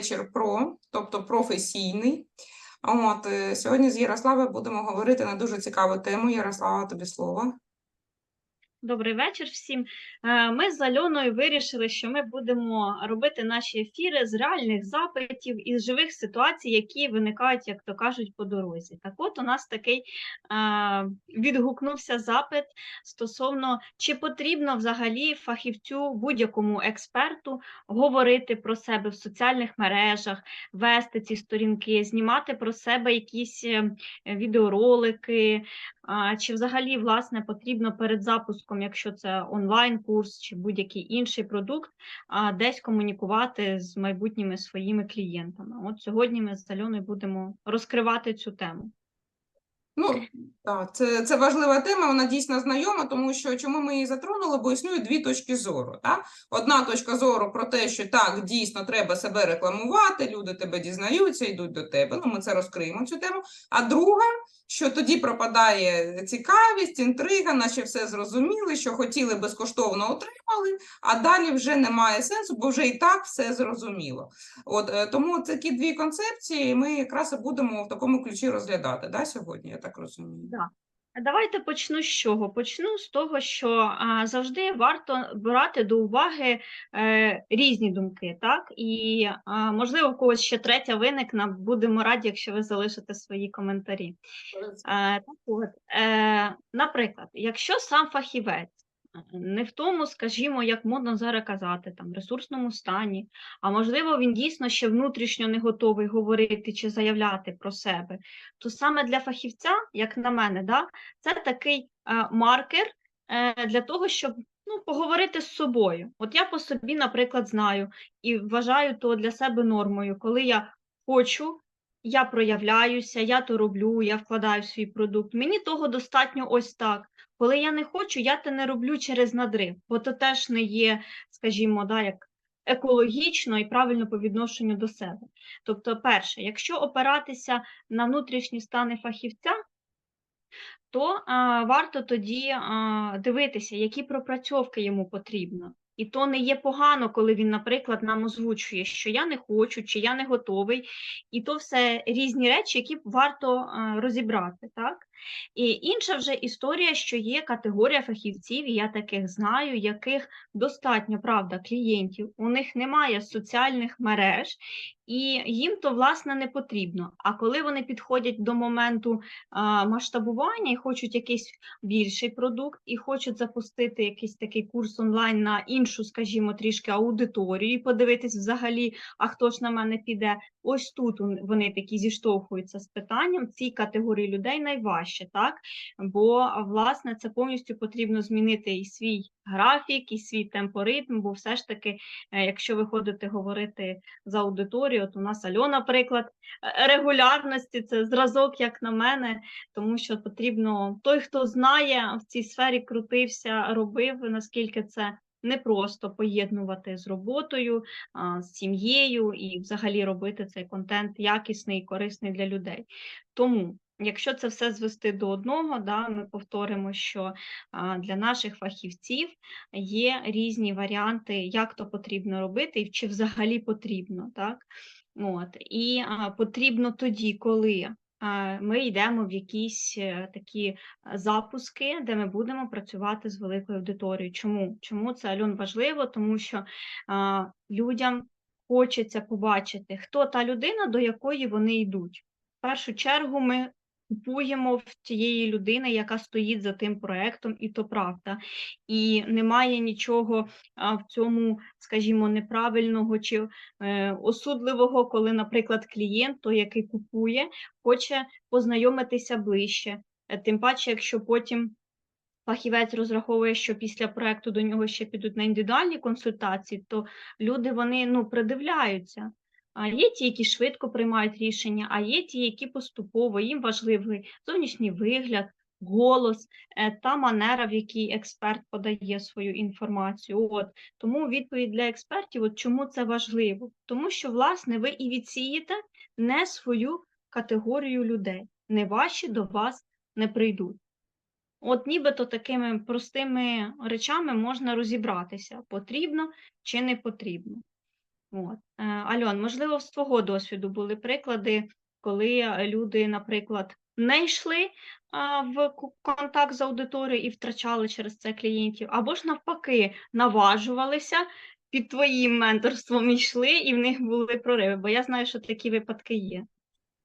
вечір про, тобто професійний. От е, сьогодні з Ярославою будемо говорити на дуже цікаву тему. Ярослава, тобі слово. Добрий вечір всім. Е, Ми з Альоною вирішили, що ми будемо робити наші ефіри з реальних запитів і з живих ситуацій, які виникають, як то кажуть, по дорозі. Так от у нас такий е, відгукнувся запит стосовно чи потрібно взагалі фахівцю будь-якому експерту говорити про себе в соціальних мережах, вести ці сторінки, знімати про себе якісь е, відеоролики, Чи взагалі власне потрібно перед запуском, якщо це онлайн-курс чи будь-який інший продукт, десь комунікувати з майбутніми своїми клієнтами? От сьогодні ми з Альоною будемо розкривати цю тему. Ну, так, це, це важлива тема, вона дійсно знайома, тому що чому ми її затронули, бо існує дві точки зору. Так? Одна точка зору про те, що так, дійсно треба себе рекламувати, люди тебе дізнаються, йдуть до тебе. Ну, ми це розкриємо цю тему. А друга, що тоді пропадає цікавість, інтрига, наче все зрозуміли, що хотіли безкоштовно отримали, а далі вже немає сенсу, бо вже і так все зрозуміло. От е, тому такі дві концепції ми якраз і будемо в такому ключі розглядати да, сьогодні, я так розумію. Да. Давайте почну з чого? Почну з того, що а, завжди варто брати до уваги е, різні думки, так? І а, можливо, в когось ще третя виникне. Будемо раді, якщо ви залишите свої коментарі. Е, так от, е, наприклад, якщо сам фахівець не в тому, скажімо, як модно зараз казати, там ресурсному стані, а можливо, він дійсно ще внутрішньо не готовий говорити чи заявляти про себе, то саме для фахівця, як на мене, да, це такий е, маркер е, для того, щоб ну, поговорити з собою. От я по собі, наприклад, знаю і вважаю то для себе нормою, коли я хочу я проявляюся, я то роблю, я вкладаю в свій продукт. Мені того достатньо ось так. Коли я не хочу, я те не роблю через надрив, бо то теж не є, скажімо, да, як екологічно і правильно по відношенню до себе. Тобто, перше, якщо опиратися на внутрішні стани фахівця, то а, варто тоді а, дивитися, які пропрацьовки йому потрібно. І то не є погано, коли він, наприклад, нам озвучує, що я не хочу, чи я не готовий, і то все різні речі, які варто розібрати. так? І інша вже історія, що є категорія фахівців, і я таких знаю, яких достатньо правда клієнтів, у них немає соціальних мереж, і їм то власне не потрібно. А коли вони підходять до моменту а, масштабування і хочуть якийсь більший продукт, і хочуть запустити якийсь такий курс онлайн на іншу, скажімо, трішки аудиторію, і подивитись взагалі, а хто ж на мене піде. Ось тут вони такі зіштовхуються з питанням цій категорії людей найважче, так? Бо, власне, це повністю потрібно змінити і свій графік, і свій темпоритм, бо все ж таки, е, якщо ви ходите говорити з аудиторією, от у нас Альона, приклад е, регулярності, це зразок, як на мене, тому що потрібно той, хто знає в цій сфері, крутився, робив, наскільки це непросто поєднувати з роботою, з сім'єю і взагалі робити цей контент якісний і корисний для людей. Тому. Якщо це все звести до одного, да, ми повторимо, що для наших фахівців є різні варіанти, як то потрібно робити, і чи взагалі потрібно. Так? От. І потрібно тоді, коли ми йдемо в якісь е, такі запуски, де ми будемо працювати з великою аудиторією. Чому? Чому це Альон важливо? Тому що людям хочеться побачити, хто та людина, до якої вони йдуть. В першу чергу ми купуємо в тієї людини, яка стоїть за тим проектом, і то правда. І немає нічого в цьому, скажімо, неправильного чи е, осудливого, коли, наприклад, клієнт, той, який купує, хоче познайомитися ближче. Е, тим паче, якщо потім. Фахівець розраховує, що після проекту до нього ще підуть на індивідуальні консультації, то люди вони ну придивляються. А Є ті, які швидко приймають рішення, а є ті, які поступово їм важливий зовнішній вигляд, голос, е, та манера, в якій експерт подає свою інформацію. От Тому відповідь для експертів, от чому це важливо? Тому що, власне, ви і відсієте не свою категорію людей, не ваші до вас не прийдуть. От нібито такими простими речами можна розібратися, потрібно чи не потрібно. От. Е, Альон, можливо, з твого досвіду були приклади, коли е, люди, наприклад, не йшли в контакт з аудиторією і втрачали через це клієнтів, або ж навпаки наважувалися під твоїм менторством йшли, і в них були прориви. Бо я знаю, що такі випадки є.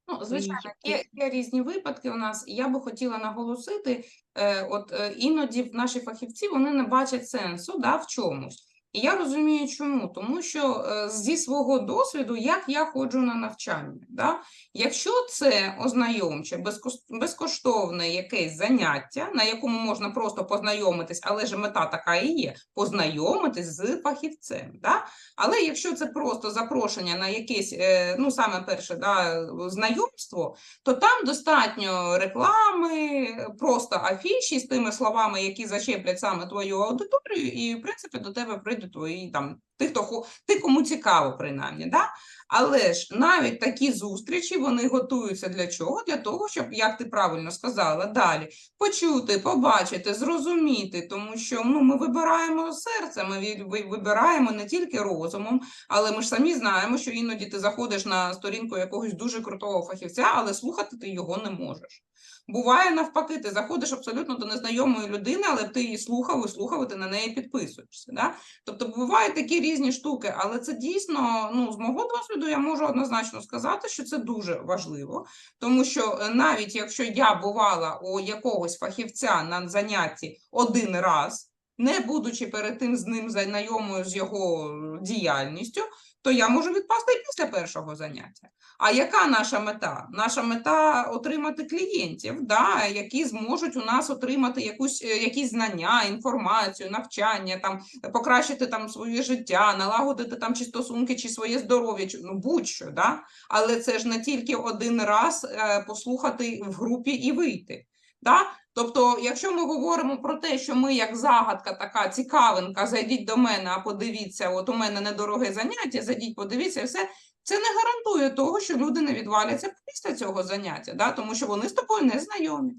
Ну, звичайно, є, є різні випадки у нас, і я би хотіла наголосити, е, от е, іноді наші фахівці вони не бачать сенсу да, в чомусь. І я розумію, чому. Тому що е, зі свого досвіду, як я ходжу на навчання, да? якщо це ознайомче, безкоштовне якесь заняття, на якому можна просто познайомитись, але ж мета така і є познайомитись з фахівцем. Да? Але якщо це просто запрошення на якесь, е, ну саме перше, да, знайомство, то там достатньо реклами, просто афіші з тими словами, які зачеплять саме твою аудиторію, і в принципі до тебе прийдуть твої там тих, хто тих, кому цікаво, принаймні. Да? Але ж навіть такі зустрічі вони готуються для чого? Для того, щоб, як ти правильно сказала, далі почути, побачити, зрозуміти, тому що ну, ми вибираємо серцем, ми вибираємо не тільки розумом, але ми ж самі знаємо, що іноді ти заходиш на сторінку якогось дуже крутого фахівця, але слухати ти його не можеш. Буває навпаки, ти заходиш абсолютно до незнайомої людини, але ти її слухав і слухав, і ти на неї підписуєшся. Да? Тобто бувають такі різні штуки, але це дійсно, ну, з мого досвіду, я можу однозначно сказати, що це дуже важливо, тому що е, навіть якщо я бувала у якогось фахівця на занятті один раз, не будучи перед тим з ним знайомою з його е, діяльністю, то я можу відпасти після першого заняття. А яка наша мета? Наша мета отримати клієнтів, да, які зможуть у нас отримати якусь, е, якісь знання, інформацію, навчання, там, покращити там своє життя, налагодити там чи стосунки, чи своє здоров'я, ну будь-що. Да? Але це ж не тільки один раз е, послухати в групі і вийти. Да? Тобто, якщо ми говоримо про те, що ми як загадка, така цікавинка, зайдіть до мене, а подивіться, от у мене недороге заняття, зайдіть, подивіться, і все. Це не гарантує того, що люди не відваляться після цього заняття, да? тому що вони з тобою не знайомі.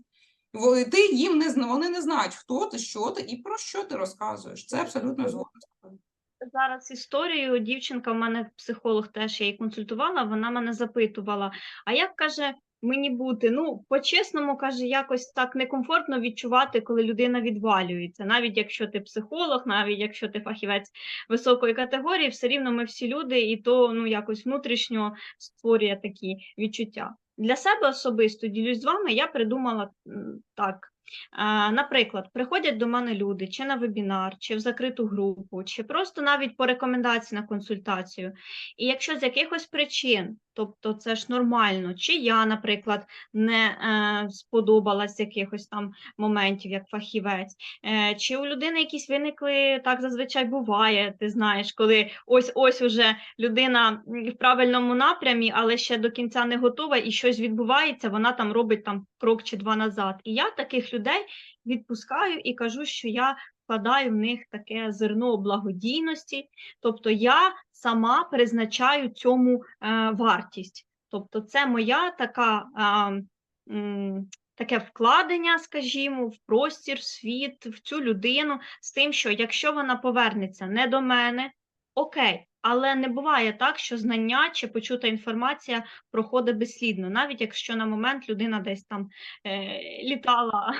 Ти їм не вони не знають, хто ти, що ти і про що ти розказуєш. Це абсолютно згодна. з тобою. Зараз історію дівчинка в мене психолог теж я її консультувала. Вона мене запитувала: а як каже мені бути? Ну, по-чесному каже, якось так некомфортно відчувати, коли людина відвалюється. Навіть якщо ти психолог, навіть якщо ти фахівець високої категорії, все рівно ми всі люди, і то ну якось внутрішньо створює такі відчуття. Для себе особисто ділюсь з вами, я придумала так. Наприклад, приходять до мене люди чи на вебінар, чи в закриту групу, чи просто навіть по рекомендації на консультацію. І якщо з якихось причин, тобто це ж нормально, чи я, наприклад, не е, сподобалась якихось там моментів як фахівець, е, чи у людини якісь виникли, так зазвичай буває, ти знаєш, коли ось ось уже людина в правильному напрямі, але ще до кінця не готова, і щось відбувається, вона там робить там крок чи два назад. І я таких людей відпускаю і кажу, що я вкладаю в них таке зерно благодійності, тобто я сама призначаю цьому е, вартість. Тобто, це моя така. Таке вкладення, скажімо, в простір, в світ, в цю людину, з тим, що якщо вона повернеться не до мене, окей, але не буває так, що знання чи почута інформація проходить безслідно, навіть якщо на момент людина десь там е, літала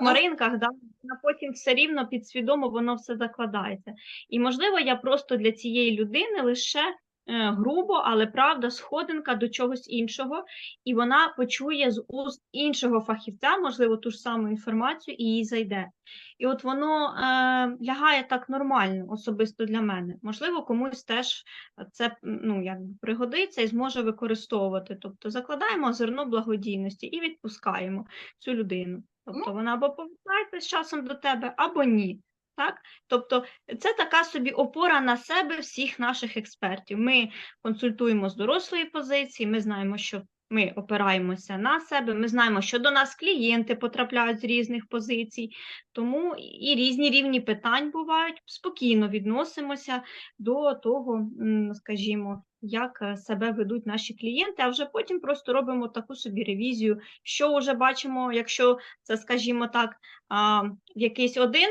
в маринках, да, вона потім все рівно підсвідомо воно все закладається. І, можливо, я просто для цієї людини лише грубо, але правда, сходинка до чогось іншого, і вона почує з уст іншого фахівця, можливо, ту ж саму інформацію, і їй зайде. І от воно е, лягає так нормально, особисто для мене. Можливо, комусь теж це ну, якби пригодиться і зможе використовувати. Тобто закладаємо зерно благодійності і відпускаємо цю людину. Тобто вона або повертається з часом до тебе, або ні. Так? Тобто це така собі опора на себе всіх наших експертів. Ми консультуємо з дорослої позиції, ми знаємо, що ми опираємося на себе, ми знаємо, що до нас клієнти потрапляють з різних позицій, тому і різні рівні питань бувають. Спокійно відносимося до того, скажімо, як е, себе ведуть наші клієнти, а вже потім просто робимо таку собі ревізію, що вже бачимо, якщо це, скажімо так, якийсь один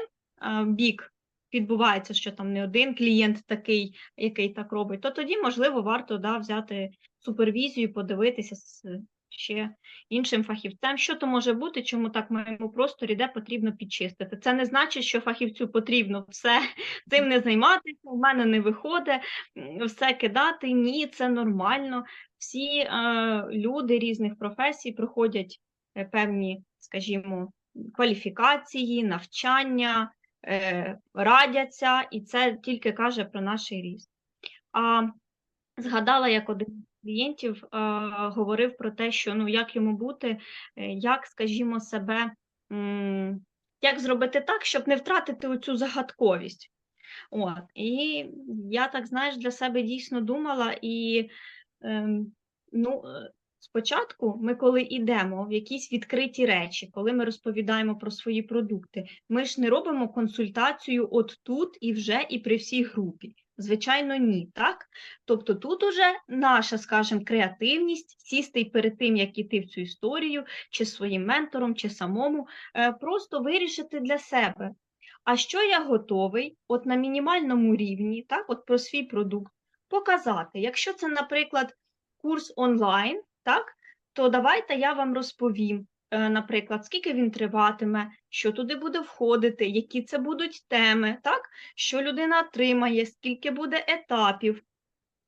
бік відбувається, що там не один клієнт такий, який так робить, то тоді, можливо, варто да, взяти супервізію, подивитися з ще іншим фахівцем, що то може бути, чому так в моєму просторі, де потрібно підчистити. Це не значить, що фахівцю потрібно все цим не займатися, у мене не виходить все кидати. Ні, це нормально. Всі е, люди різних професій проходять е, певні, скажімо, кваліфікації, навчання, радяться, і це тільки каже про наш ріст. А згадала, як один з клієнтів е, говорив про те, що ну як йому бути, е, як, скажімо, себе, як зробити так, щоб не втратити оцю загадковість. От. І я так, знаєш, для себе дійсно думала, і ем, ну, е, спочатку ми, коли йдемо в якісь відкриті речі, коли ми розповідаємо про свої продукти, ми ж не робимо консультацію от тут і вже, і при всій групі. Звичайно, ні, так? Тобто тут уже наша, скажімо, креативність сісти і перед тим, як іти в цю історію, чи своїм ментором, чи самому, е, просто вирішити для себе. А що я готовий, от на мінімальному рівні, так, от про свій продукт, показати. Якщо це, наприклад, курс онлайн, так, то давайте я вам розповім, е, наприклад, скільки він триватиме, що туди буде входити, які це будуть теми, так, що людина отримає, скільки буде етапів.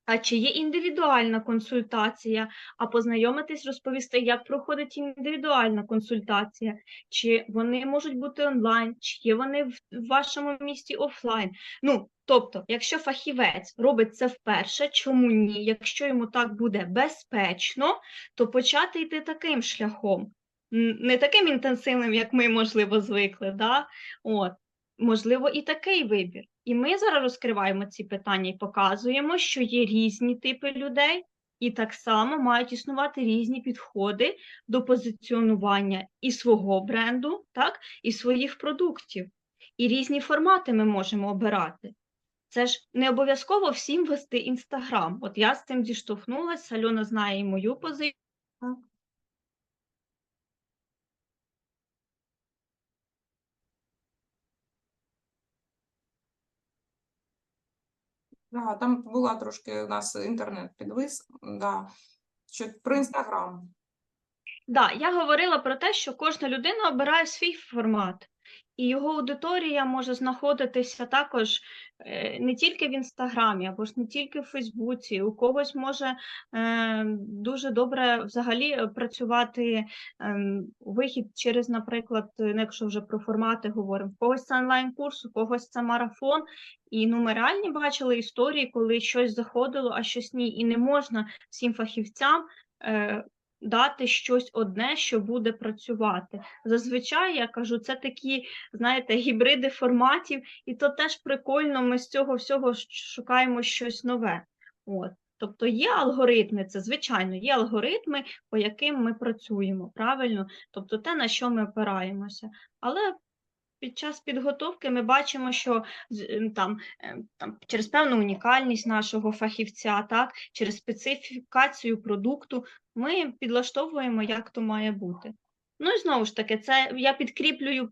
А чи є індивідуальна консультація, а познайомитись, розповісти, як проходить індивідуальна консультація, чи вони можуть бути онлайн, чи є вони в вашому місті офлайн. Ну, тобто, якщо фахівець робить це вперше, чому ні? Якщо йому так буде безпечно, то почати йти таким шляхом, не таким інтенсивним, як ми, можливо, звикли. Да? От. Можливо, і такий вибір. І ми зараз розкриваємо ці питання і показуємо, що є різні типи людей, і так само мають існувати різні підходи до позиціонування і свого бренду, так, і своїх продуктів. І різні формати ми можемо обирати. Це ж не обов'язково всім вести Інстаграм. От я з цим зіштовхнулася, Альона знає і мою позицію. Да, там була трошки у нас інтернет підвис. Да. Що про інстаграм. Да, я говорила про те, що кожна людина обирає свій формат, і його аудиторія може знаходитися також е, не тільки в Інстаграмі, або ж не тільки в Фейсбуці. У когось може е, дуже добре взагалі е, працювати вихід через, наприклад, ну, якщо вже про формати говоримо, в когось це онлайн-курс, у когось це марафон. І ну, ми реальні бачили історії, коли щось заходило, а щось ні. І не можна всім фахівцям. Дати щось одне, що буде працювати. Зазвичай я кажу, це такі, знаєте, гібриди форматів, і то теж прикольно. Ми з цього всього шукаємо щось нове. От. Тобто є алгоритми, це звичайно, є алгоритми, по яким ми працюємо, правильно? Тобто те, на що ми опираємося. Але під час підготовки ми бачимо, що ем, там, ем, там через певну унікальність нашого фахівця, так, через специфікацію продукту, ми підлаштовуємо, як то має бути. Ну і знову ж таки, це я підкріплюю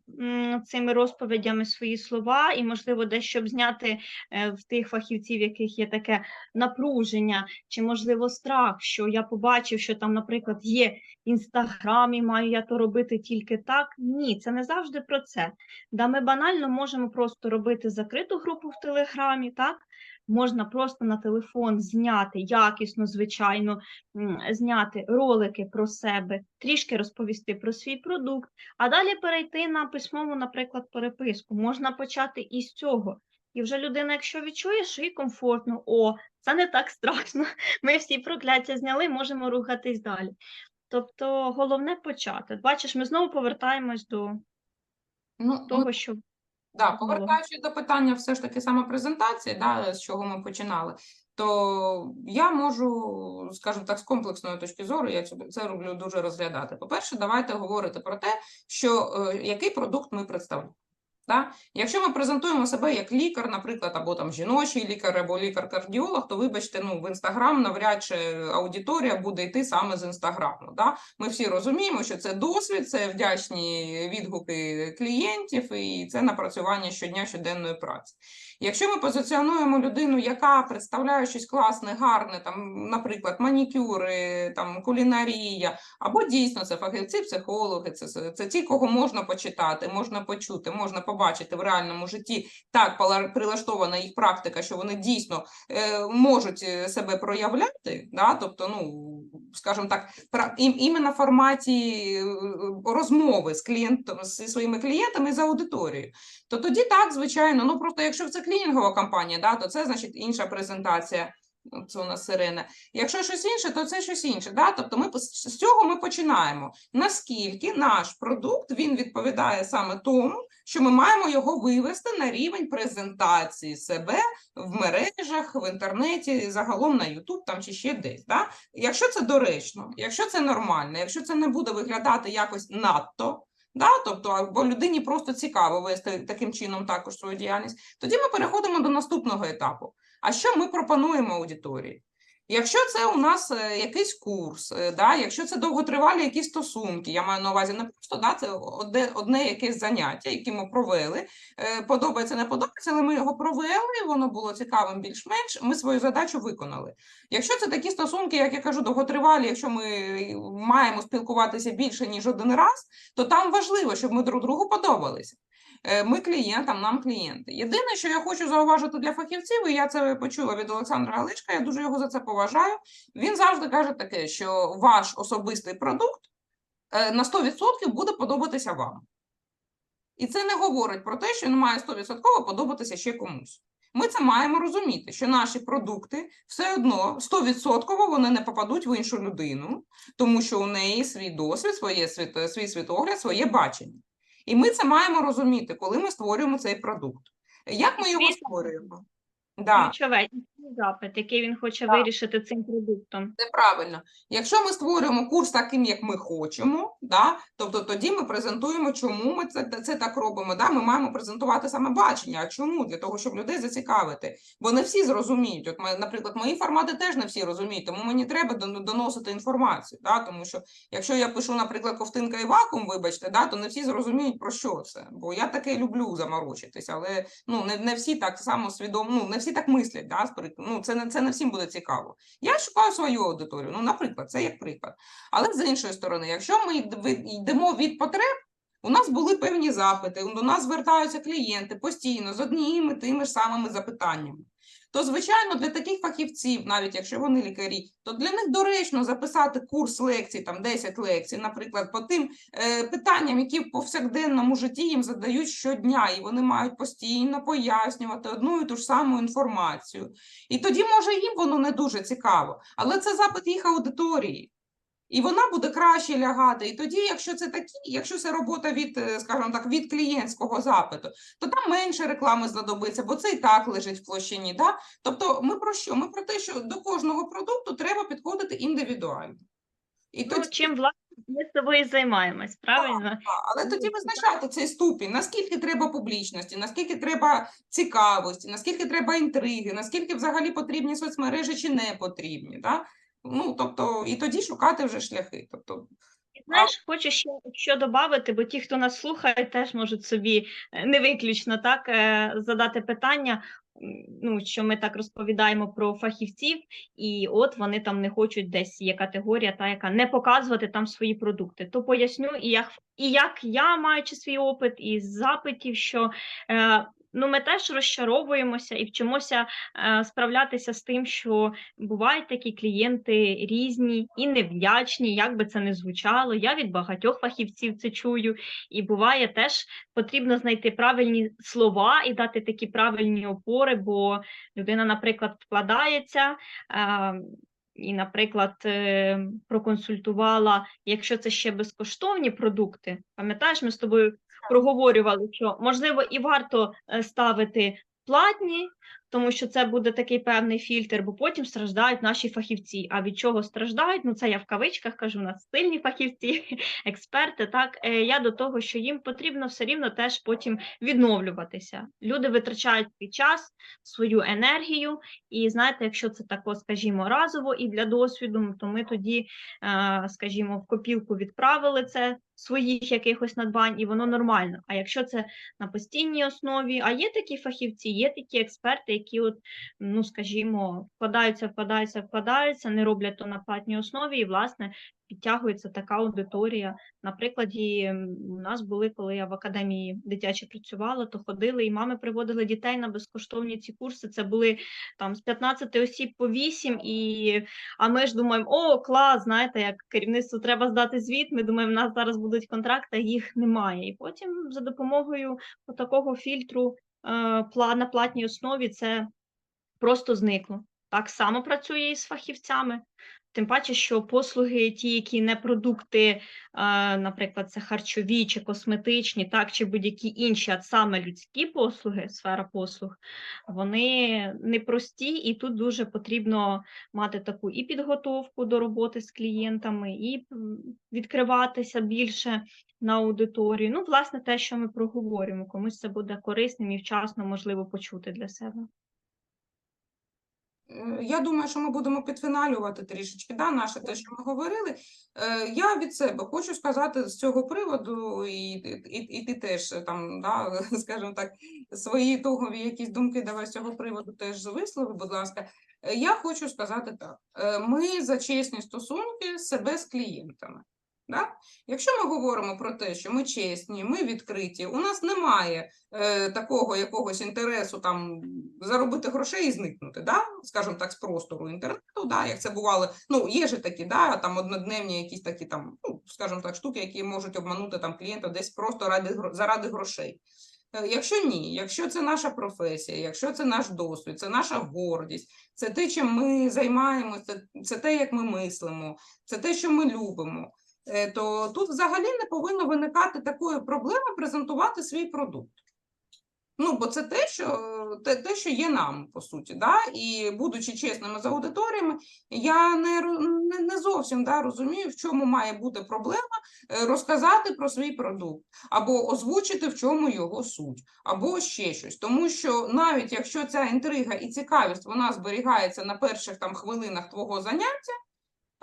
цими розповідями свої слова, і, можливо, десь щоб зняти е, в тих фахівців, яких є таке напруження, чи, можливо, страх, що я побачив, що там, наприклад, є в інстаграмі, маю я то робити тільки так. Ні, це не завжди про це. Да, ми банально можемо просто робити закриту групу в Телеграмі, так? Можна просто на телефон зняти якісно, звичайно, зняти ролики про себе, трішки розповісти про свій продукт, а далі перейти на письмову, наприклад, переписку. Можна почати із цього. І вже людина, якщо відчує, що їй комфортно, о, це не так страшно. Ми всі прокляття зняли, можемо рухатись далі. Тобто головне почати. Бачиш, ми знову повертаємось до Ну, того, що Да, повертаючись до питання все ж таки саме презентації, да, з чого ми починали, то я можу, скажімо так, з комплексної точки зору, я це роблю дуже розглядати. По-перше, давайте говорити про те, що е, який продукт ми представляємо. Да? Якщо ми презентуємо себе як лікар, наприклад, або там жіночий лікар, або лікар-кардіолог, то вибачте, ну в інстаграм навряд чи аудиторія буде йти саме з інстаграму. Да? Ми всі розуміємо, що це досвід, це вдячні відгуки клієнтів і це напрацювання щодня щоденної праці. Якщо ми позиціонуємо людину, яка представляє щось класне, гарне, там, наприклад, манікюри, там кулінарія, або дійсно це фахівці, психологи, це, це, ті, кого можна почитати, можна почути, можна побачити в реальному житті. Так прилаштована їх практика, що вони дійсно е, можуть е, себе проявляти, да? тобто, ну, скажімо так, іменно форматі е, розмови з клієнтом, зі своїми клієнтами за аудиторією. То тоді так, звичайно. Ну просто якщо це клінінгова компанія, да, то це значить інша презентація. Ну, Це у нас сирена. Якщо щось інше, то це щось інше. Да? Тобто ми з цього ми починаємо. Наскільки наш продукт він відповідає саме тому, що ми маємо його вивести на рівень презентації себе в мережах, в інтернеті, загалом на YouTube там чи ще десь. Да? Якщо це доречно, якщо це нормально, якщо це не буде виглядати якось надто. Да, тобто, або людині просто цікаво вести таким чином також свою діяльність. Тоді ми переходимо до наступного етапу. А що ми пропонуємо аудиторії? Якщо це у нас е, якийсь курс, е, да, якщо це довготривалі якісь стосунки, я маю на увазі не просто да, це одне, одне якесь заняття, яке ми провели, е, подобається, не подобається, але ми його провели, воно було цікавим більш-менш, ми свою задачу виконали. Якщо це такі стосунки, як я кажу, довготривалі, якщо ми маємо спілкуватися більше, ніж один раз, то там важливо, щоб ми друг другу подобалися. Е, Ми клієнтам, нам клієнти. Єдине, що я хочу зауважити для фахівців, і я це почула від Олександра Галичка, я дуже його за це поважаю. Він завжди каже таке, що ваш особистий продукт е, на 100% буде подобатися вам. І це не говорить про те, що він має 100% подобатися ще комусь. Ми це маємо розуміти, що наші продукти все одно 100% вони не попадуть в іншу людину, тому що у неї свій досвід, своє світ, свій світогляд, своє бачення. І ми це маємо розуміти, коли ми створюємо цей продукт. Як ми його створюємо? Да. Ключове запит, який він хоче Так. вирішити цим продуктом. Це правильно. Якщо ми створюємо курс таким, як ми хочемо, да, тобто тоді ми презентуємо, чому ми це, це так робимо. Да? Ми маємо презентувати саме бачення. А чому? Для того, щоб людей зацікавити. Бо не всі зрозуміють. От, наприклад, мої формати теж не всі розуміють, тому мені треба доносити інформацію. Да? Тому що якщо я пишу, наприклад, ковтинка і вакуум, вибачте, да, то не всі зрозуміють, про що це. Бо я таке люблю заморочитись, але ну, не, не всі так само свідомо, ну, не всі так мислять. Да? Ну, це, не, це не всім буде цікаво. Я шукаю свою аудиторію. Ну, наприклад, це як приклад. Але з іншої сторони, якщо ми йдемо від потреб, у нас були певні запити, до нас звертаються клієнти постійно з одніми тими ж самими запитаннями. То, звичайно, для таких фахівців, навіть якщо вони лікарі, то для них доречно записати курс лекцій, там 10 лекцій, наприклад, по тим е, питанням, які в повсякденному житті їм задають щодня, і вони мають постійно пояснювати одну і ту ж саму інформацію. І тоді, може, їм воно не дуже цікаво, але це запит їх аудиторії. І вона буде краще лягати. І тоді, якщо це такі, якщо це робота від, е, скажімо так, від клієнтського запиту, то там менше реклами знадобиться, бо це і так лежить в площині. Да? Тобто, ми про що? Ми про те, що до кожного продукту треба підходити індивідуально. І Ну, тоді, чим власне ми з тобою займаємось, правильно? але тоді визначати цей ступінь, наскільки треба публічності, наскільки треба цікавості, наскільки треба інтриги, наскільки взагалі потрібні соцмережі чи не потрібні. Да? Ну, тобто, і тоді шукати вже шляхи. Тобто, Знаєш, хочу ще що додати, бо ті, хто нас слухає, теж можуть собі е, не виключно так е, задати питання. Ну, що ми так розповідаємо про фахівців, і от вони там не хочуть десь є категорія, та яка не показувати там свої продукти. То поясню, і як, і як я, маючи свій опит із запитів, що е, ну, ми теж розчаровуємося і вчимося е, справлятися з тим, що бувають такі клієнти різні і невдячні, як би це не звучало. Я від багатьох фахівців це чую, і буває теж потрібно знайти правильні слова і дати такі правильні опори, бо людина, наприклад, вкладається. е, І, наприклад, е, проконсультувала, якщо це ще безкоштовні продукти, пам'ятаєш, ми з тобою проговорювали, що можливо і варто е, ставити платні тому що це буде такий певний фільтр, бо потім страждають наші фахівці. А від чого страждають? Ну це я в кавичках кажу, у нас сильні фахівці, експерти. Так Е, я до того, що їм потрібно все рівно теж потім відновлюватися. Люди витрачають свій час, свою енергію, і знаєте, якщо це тако, скажімо, разово і для досвіду, то ми тоді, е, скажімо, в копілку відправили це своїх якихось надбань, і воно нормально. А якщо це на постійній основі, а є такі фахівці, є такі експерти, які, от, ну скажімо, вкладаються, вкладаються, вкладаються, не роблять то на платній основі, і власне підтягується така аудиторія. На прикладі у нас були, коли я в академії дитячі працювала, то ходили і мами приводили дітей на безкоштовні ці курси. Це були там з 15 осіб по 8, і а ми ж думаємо, о, клас, знаєте, як керівництву треба здати звіт. Ми думаємо, в нас зараз будуть контракти, їх немає. І потім за допомогою такого фільтру на платній основі це просто зникло. Так само працює і з фахівцями. Тим паче, що послуги, ті, які не продукти, е, наприклад, це харчові чи косметичні, так, чи будь-які інші, а саме людські послуги, сфера послуг, вони непрості, і тут дуже потрібно мати таку і підготовку до роботи з клієнтами, і відкриватися більше на аудиторію. Ну, власне, те, що ми проговорюємо, комусь це буде корисним і вчасно можливо почути для себе. Е, Я думаю, що ми будемо підфіналювати трішечки, да, наше те, що ми говорили. Е, Я від себе хочу сказати з цього приводу, і, і, і ти теж е, там, да, скажімо так, свої ітогові якісь думки давай з цього приводу теж вислови, будь ласка. Я хочу сказати так: ми за чесні стосунки себе з клієнтами. Да? Якщо ми говоримо про те, що ми чесні, ми відкриті, у нас немає е, такого якогось інтересу там заробити грошей і зникнути, да? скажімо так, з простору інтернету, да? як це бувало. Ну, є ж такі, да? там однодневні якісь такі там, ну, скажімо так, штуки, які можуть обманути там клієнта десь просто ради, заради грошей. Е, Якщо ні, якщо це наша професія, якщо це наш досвід, це наша гордість, це те, чим ми займаємося, це, це те, як ми мислимо, це те, що ми любимо, то тут взагалі не повинно виникати такої проблеми презентувати свій продукт. Ну, бо це те, що, те, те, що є нам, по суті, да? і будучи чесними з аудиторіями, я не, не, не зовсім да, розумію, в чому має бути проблема е, розказати про свій продукт, або озвучити, в чому його суть, або ще щось. Тому що навіть якщо ця інтрига і цікавість вона зберігається на перших там хвилинах твого заняття,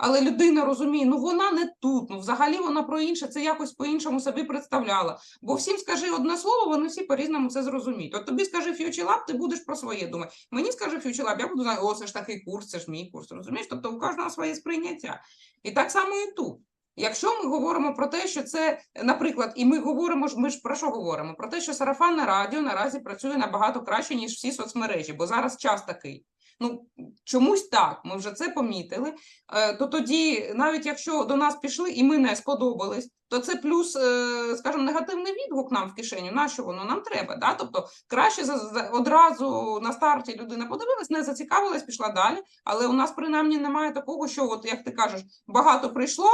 але людина розуміє, ну вона не тут, ну взагалі вона про інше, це якось по-іншому собі представляла. Бо всім скажи одне слово, вони всі по-різному це зрозуміють. От тобі Future Lab, ти будеш про своє думати. Мені Future Lab, я буду знати, о, це ж такий курс, це ж мій курс. Розумієш? Тобто у кожного своє сприйняття. І так само і тут. Якщо ми говоримо про те, що це, наприклад, і ми говоримо ми ж про що говоримо? Про те, що сарафанне радіо наразі працює набагато краще, ніж всі соцмережі, бо зараз час такий. Ну, чомусь так, ми вже це помітили. Е, то тоді, навіть якщо до нас пішли і ми не сподобались, то це плюс, е, скажімо, негативний відгук нам в кишеню. Нащо воно нам треба? Да? Тобто краще одразу на старті людина подивилась, не зацікавилась, пішла далі. Але у нас принаймні немає такого, що, от як ти кажеш, багато прийшло.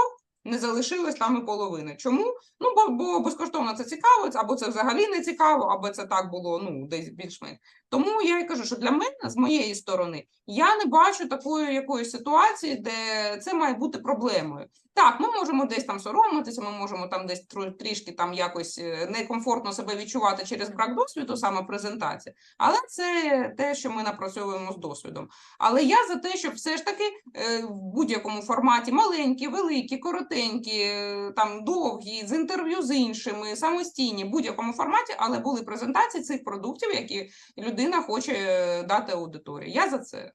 Не залишилось там і половини. Чому? Ну, бо, бо безкоштовно це цікаво, або це взагалі не цікаво, або це так було ну, десь більш-менш. Тому я й кажу, що для мене, з моєї сторони, я не бачу такої якоїсь ситуації, де це має бути проблемою. Так, ми можемо десь там соромитися, ми можемо там десь трішки там якось е, некомфортно себе відчувати через брак досвіду, саме презентація, але це те, що ми напрацьовуємо з досвідом. Але я за те, щоб все ж таки е, в будь-якому форматі маленькі, великі, коротенькі, е, там довгі, з інтерв'ю з іншими, самостійні, в будь-якому форматі, але були презентації цих продуктів, які людина хоче дати аудиторії. Я за це.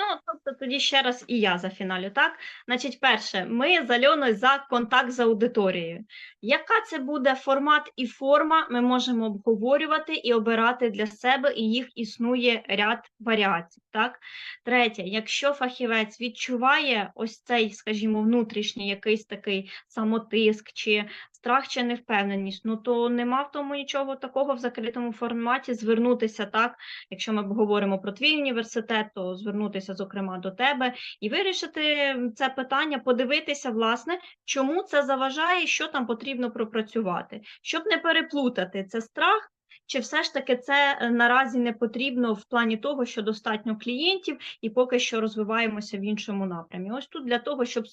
Ну, тобто тоді ще раз і я за фіналю, так? Значить, перше, ми з Альоною за контакт з аудиторією. Яка це буде формат і форма, ми можемо обговорювати і обирати для себе, і їх існує ряд варіацій. Так? Третє, якщо фахівець відчуває ось цей, скажімо, внутрішній якийсь такий самотиск чи страх чи невпевненість, ну то нема в тому нічого такого в закритому форматі звернутися так. Якщо ми говоримо про твій університет, то звернутися, зокрема, до тебе і вирішити це питання, подивитися, власне, чому це заважає що там потрібно пропрацювати, щоб не переплутати це страх. Чи все ж таки це е, наразі не потрібно в плані того, що достатньо клієнтів і поки що розвиваємося в іншому напрямі. Ось тут для того, щоб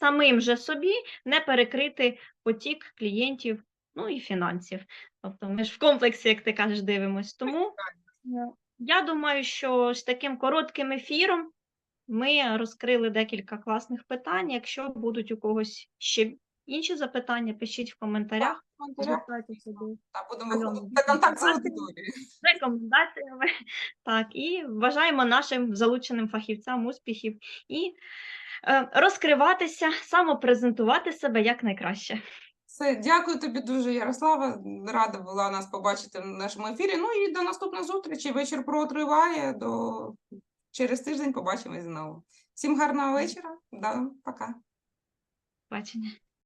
самим же собі не перекрити потік клієнтів, ну і фінансів. Тобто ми ж в комплексі, як ти кажеш, дивимось. Тому я думаю, що з таким коротким ефіром ми розкрили декілька класних питань. Якщо будуть у когось ще інші запитання, пишіть в коментарях. Звертайтеся до будемо на контакт з аудиторією. рекомендаціями. Так, і бажаємо нашим залученим фахівцям успіхів і е, розкриватися, самопрезентувати себе як найкраще. Все, дякую тобі дуже, Ярослава. Рада була нас побачити в нашому ефірі. Ну і до наступної зустрічі. Вечір про триває. До через тиждень побачимось знову. Всім гарного вечора. Да, пока. Бачення.